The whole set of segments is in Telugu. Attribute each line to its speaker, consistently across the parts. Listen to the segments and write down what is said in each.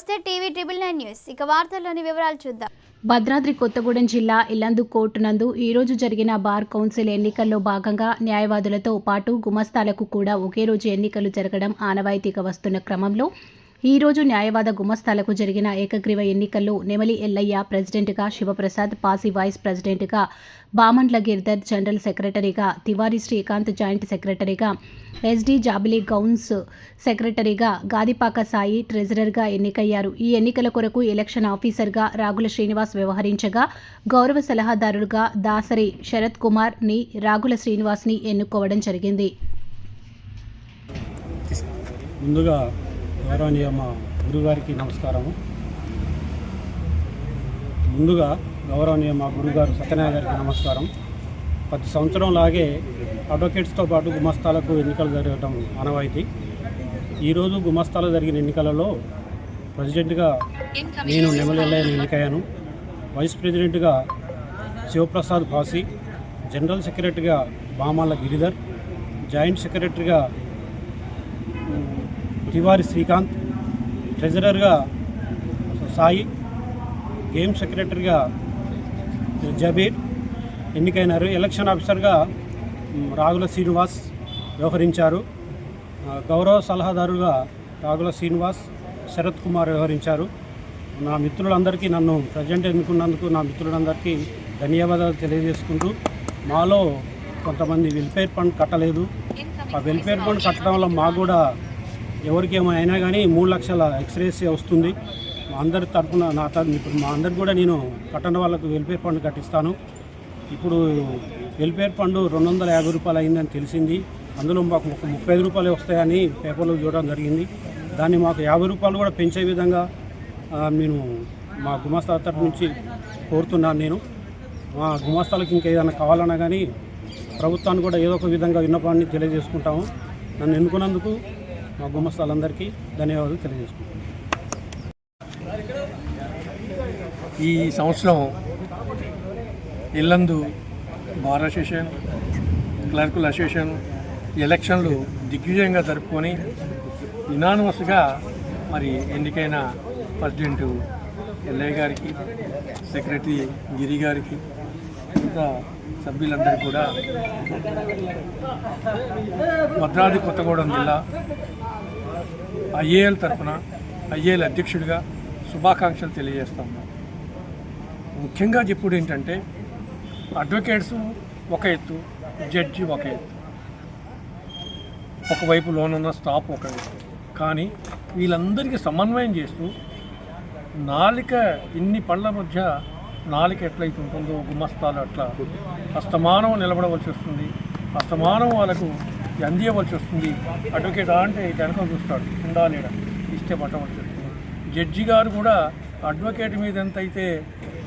Speaker 1: నమస్తే టీవీ ట్రిబుల్ నైన్ న్యూస్. ఇక వార్తల్లోని వివరాలు చూద్దాం.
Speaker 2: భద్రాద్రి కొత్తగూడెం జిల్లా ఇల్లందు కోర్టు నందు ఈరోజు జరిగిన బార్ కౌన్సిల్ ఎన్నికల్లో భాగంగా న్యాయవాదులతో పాటు గుమస్తాలకు కూడా ఒకే రోజు ఎన్నికలు జరగడం ఆనవాయితీగా వస్తున్న క్రమంలో ఈ రోజు న్యాయవాద గుమస్తాలకు జరిగిన ఏకగ్రీవ ఎన్నికల్లో నెమలి ఎల్లయ్య ప్రెసిడెంట్గా శివప్రసాద్ పాసి వైస్ ప్రెసిడెంట్గా బామండ్ల గిర్ధర్ జనరల్ సెక్రటరీగా తివారి శ్రీకాంత్ జాయింట్ సెక్రటరీగా ఎస్డి జాబిలీ గౌన్స్ సెక్రటరీగా గాదిపాక సాయి ట్రెజరర్గా ఎన్నికయ్యారు. ఈ ఎన్నికల కొరకు ఎలక్షన్ ఆఫీసర్గా రాగుల శ్రీనివాస్ వ్యవహరించగా గౌరవ సలహాదారులుగా దాసరి శరత్ కుమార్ని రాగుల శ్రీనివాస్ని ఎన్నుకోవడం జరిగింది.
Speaker 3: ముందుగా గౌరవనీయ మా గురుగారికి నమస్కారము. ముందుగా గౌరవనీయ మా గురుగారు సత్యనారాయణ గారికి నమస్కారం. పది సంవత్సరం లాగే అడ్వకేట్స్తో పాటు గుమస్తాలకు ఎన్నికలు జరగడం ఆనవాయితీ. ఈరోజు గుమస్తాలు జరిగిన ఎన్నికలలో ప్రెసిడెంట్గా నేను నెమలెల్లయ్యను ఎన్నికయ్యాను. వైస్ ప్రెసిడెంట్గా శివప్రసాద్ ఫాసి జనరల్ సెక్రటరీగా బామాల గిరిధర్ జాయింట్ సెక్రటరీగా తివారి శ్రీకాంత్ ట్రెజరర్గా సాయి గేమ్ సెక్రటరీగా జబీర్ ఎన్నికైనారు. ఎలక్షన్ ఆఫీసర్గా రాగుల శ్రీనివాస్ వ్యవహరించారు. గౌరవ సలహాదారుగా రాగుల శ్రీనివాస్ శరత్ కుమార్ వ్యవహరించారు. నా మిత్రులందరికీ నన్ను ప్రజెంట్ ఎన్నుకున్నందుకు నా మిత్రులందరికీ ధన్యవాదాలు తెలియజేసుకుంటూ మాలో కొంతమంది వెల్ఫేర్ ఫండ్ కట్టలేదు. ఆ వెల్ఫేర్ ఫండ్ కట్టడం వల్ల మాకు కూడా ఎవరికి ఏమైనా కానీ మూడు లక్షల ఎక్స్రేస్ వస్తుంది. అందరి తరఫున నా ఇప్పుడు మా అందరికి కూడా నేను పట్టణ వాళ్ళకు వెల్ఫేర్ ఫండ్ కట్టిస్తాను. ఇప్పుడు వెల్ఫేర్ ఫండ్ రెండు వందల యాభై రూపాయలు అయిందని తెలిసింది. అందులో మాకు ఒక ముప్పై ఐదు రూపాయలు వస్తాయని పేపర్లో చూడడం జరిగింది. దాన్ని మాకు యాభై రూపాయలు కూడా పెంచే విధంగా నేను మా గుమాస్తా తరఫు నుంచి కోరుతున్నాను నేను. మా గుమాస్తాలకు ఇంకేదైనా కావాలన్నా కానీ ప్రభుత్వాన్ని కూడా ఏదో ఒక విధంగా విన్నపాన్ని తెలియజేసుకుంటాము. నన్ను ఎన్నుకున్నందుకు మా గుమస్తాలందరికీ ధన్యవాదాలు తెలియజేసుకుంటున్నాను.
Speaker 4: ఈ సంవత్సరం ఇల్లందు బార్ అసోసియేషన్ క్లర్కుల అసోసియేషన్ ఎలక్షన్లు దిగ్విజయంగా జరుపుకొని ఇనానమస్గా మరి ఎన్నికైన ప్రెసిడెంట్ ఎల్ఐ గారికి సెక్రటరీ గిరి గారికి ఇంకా సభ్యులందరికీ కూడా భద్రాద్రి కొత్తగూడెం జిల్లా ఐఏఎల్ తరఫున ఐఏఎల్ అధ్యక్షుడిగా శుభాకాంక్షలు తెలియజేస్తున్నాం ముఖ్యంగా చెప్పుడు ఏంటంటే అడ్వకేట్స్ ఒక ఎత్తు జడ్జి ఒక ఎత్తు. ఒకవైపు లోనున్న స్టాఫ్ ఒక ఎత్తు. కానీ వీళ్ళందరికీ సమన్వయం చేస్తూ నాలిక ఇన్ని పళ్ళ మధ్య నాలిక ఎట్లయితే ఉంటుందో గుమస్తాలు అట్లా అస్తమానం నిలబడవలసి వస్తుంది. అస్తమానం వాళ్ళకు అందియవలసి వస్తుంది. అడ్వకేట్ అంటే వెనక చూస్తాడు. ఉండా లేడా ఇస్తే పట్టవలసి వస్తుంది. జడ్జి గారు కూడా అడ్వకేట్ మీద ఎంత అయితే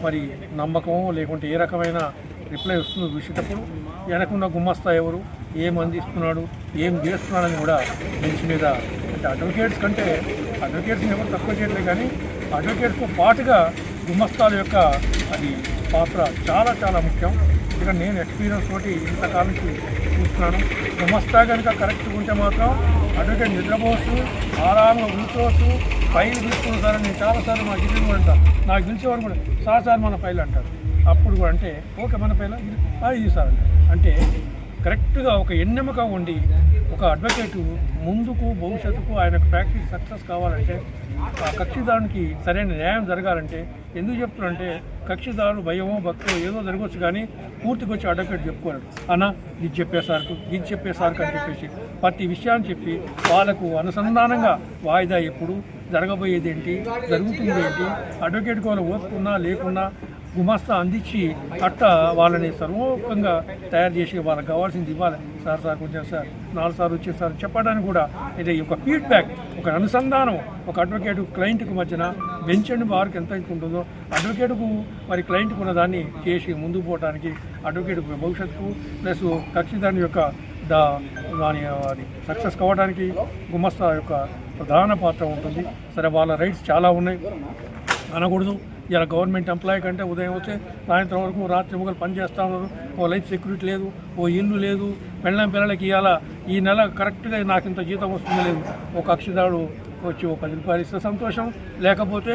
Speaker 4: మరి నమ్మకం లేకుంటే ఏ రకమైన రిప్లై వస్తుందో చూసేటప్పుడు వెనకున్న గుమ్మస్తా ఎవరు ఏం అందిస్తున్నాడు ఏం చేస్తున్నాడని కూడా బెంచ్ మీద అంటే అడ్వకేట్స్ కంటే అడ్వకేట్స్ని ఎవరు తక్కువ చేయట్లేదు కానీ అడ్వకేట్స్తో పాటుగా గుమ్మస్తాల యొక్క అది పాత్ర చాలా చాలా ముఖ్యం. ఇక్కడ నేను ఎక్స్పీరియన్స్ తోటి ఇంతకాలం చూస్తున్నాను గుమస్తా కనుక కరెక్ట్గా ఉంటే మాత్రం అడ్వకేట్ నిద్రపోవచ్చు ఆరామంగా కూర్చోవచ్చు ఫైల్ తీసుకున్న సార్ నేను చాలాసార్లు మా గిరి కూడా అంటాను నాకు పిలిచేవారు కూడా సార్ సార్ మన ఫైల్ అంటారు. అప్పుడు కూడా అంటే ఓకే మన ఫైల్ ఇది సార్ అంటే కరెక్ట్గా ఒక ఎన్నెమక ఉండి ఒక అడ్వకేటు ముందుకు భవిష్యత్తుకు ఆయన ప్రాక్టీస్ సక్సెస్ కావాలంటే ఆ కక్షిదానికి సరైన న్యాయం జరగాలంటే ఎందుకు చెప్తున్నారంటే కక్షిదారుడు భయమో భక్తో ఏదో జరగవచ్చు కానీ పూర్తిగా వచ్చి అడ్వకేట్ చెప్పుకోరు అన్న ఇది చెప్పేసార్కు ఇది చెప్పేసార్కు అని చెప్పేసి ప్రతి విషయాన్ని చెప్పి వాళ్ళకు అనుసంధానంగా వాయిదా ఎప్పుడు జరగబోయేది ఏంటి జరుగుతుంది ఏంటి అడ్వకేట్ వాళ్ళు ఓపుకున్నా లేకున్నా గుమాస్తా అందించి అట్ట వాళ్ళని సర్వోపంగా తయారు చేసి వాళ్ళకి కావాల్సింది ఇవ్వాలి. సార్ సార్ కొంచెం సార్ నాలుగు సార్లు వచ్చే సార్ చెప్పడానికి కూడా ఇది ఒక ఫీడ్బ్యాక్ ఒక అనుసంధానం ఒక అడ్వకేట్ క్లయింట్కి మధ్యన బెంచ్ అండ్ బార్కి ఎంత ఉంటుందో అడ్వకేట్కు మరి క్లయింట్కు ఉన్న దాన్ని చేసి ముందుకు పోవడానికి అడ్వకేట్ భవిష్యత్తుకు ప్లస్ కక్షిదాని యొక్క దా దాని అది సక్సెస్ కావడానికి గుమస్తా యొక్క ప్రధాన పాత్ర ఉంటుంది. సరే వాళ్ళ రైట్స్ చాలా ఉన్నాయి. అనకూడదు. ఇలా గవర్నమెంట్ ఎంప్లాయీ కంటే ఉదయం వచ్చే సాయంత్రం వరకు రాత్రి మొగలు పని ఉన్నారు. ఓ లైఫ్ సెక్యూరిటీ లేదు ఓ ఇల్లు లేదు పెళ్ళం పిల్లలకి ఇవాళ ఈ నెల కరెక్ట్గా నాకు ఇంత జీతం వస్తుంది లేదు. ఒక కక్షిదాడు వచ్చి ఒక పది రూపాయలు ఇస్తే సంతోషం. లేకపోతే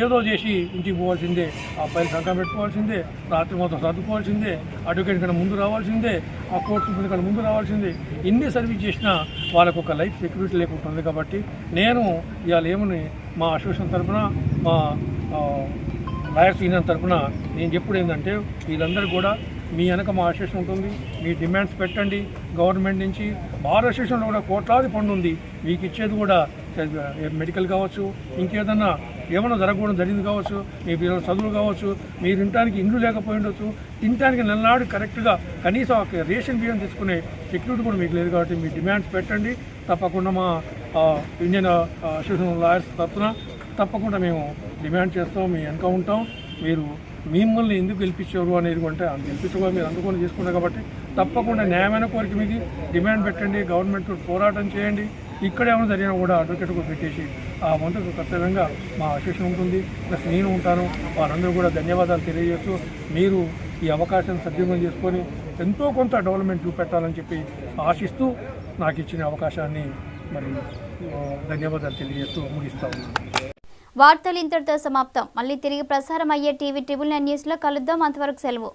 Speaker 4: ఏదో చేసి ఇంటికి పోవాల్సిందే ఆ పైన సంకం పెట్టుకోవాల్సిందే రాత్రి మొత్తం సర్దుకోవాల్సిందే అడ్వకేట్ కన్నా ముందు రావాల్సిందే ఆ కోర్టు ముందు కన్నా ముందు రావాల్సిందే. ఇన్ని సర్వీస్ చేసినా వాళ్ళకు ఒక లైఫ్ సెక్యూరిటీ లేకుంటుంది కాబట్టి నేను ఇవాళ ఏమని మా అసోసియేషన్ తరఫున మా ఆ, లాయర్స్ యూనియన్ తరఫున నేను చెప్పుడు ఏంటంటే వీళ్ళందరూ కూడా మీ వెనక మా అసోసియేషన్ ఉంటుంది మీ డిమాండ్స్ పెట్టండి. గవర్నమెంట్ నుంచి బార్ అసోసియేషన్లో కూడా కోట్లాది ఫండ్ ఉంది. మీకు ఇచ్చేది కూడా మెడికల్ కావచ్చు ఇంకేదన్నా ఏమైనా జరగకూడదు జరిగింది కావచ్చు మీ పిల్లల చదువులు కావచ్చు మీరు తినడానికి ఇండ్లు లేకపోయి ఉండొచ్చు తినడానికి నెలనాడు కరెక్ట్గా కనీసం ఒక రేషన్ బియ్యం తీసుకునే సెక్యూరిటీ కూడా మీకు లేదు కాబట్టి మీ డిమాండ్స్ పెట్టండి. తప్పకుండా మా ఇండియన్ అసోసియేషన్ లాయర్స్ తరఫున తప్పకుండా మేము డిమాండ్ చేస్తాం మీ వెనక ఉంటాం. మీరు మిమ్మల్ని ఎందుకు గెలిపించారు అనేది అంటే అది గెలిపించగా మీరు అందుకొని చేసుకున్నారు కాబట్టి తప్పకుండా న్యాయమైన కోరిక మీది. డిమాండ్ పెట్టండి గవర్నమెంట్ పోరాటం చేయండి. ఇక్కడ ఏమైనా జరిగినా కూడా అడ్వకేట్ కూడా పెట్టేసి ఆ వంతుకు కర్తవ్యంగా మా అసోసియేషన్ ఉంటుంది. ప్లస్ నేను ఉంటాను. వారందరూ కూడా ధన్యవాదాలు తెలియజేస్తూ మీరు ఈ అవకాశాన్ని సద్వినియోగం చేసుకొని ఎంతో కొంత డెవలప్మెంట్ చూపెట్టాలని చెప్పి ఆశిస్తూ నాకు ఇచ్చిన అవకాశాన్ని మరి ధన్యవాదాలు తెలియజేస్తూ ముగిస్తా
Speaker 1: వార్తలు ఇంతటితో సమాప్తం. మళ్ళీ తిరిగి ప్రసారం అయ్యే టీవీ ట్రిబుల్ నైన్ న్యూస్లో కలుద్దాం. అంతవరకు సెలవు.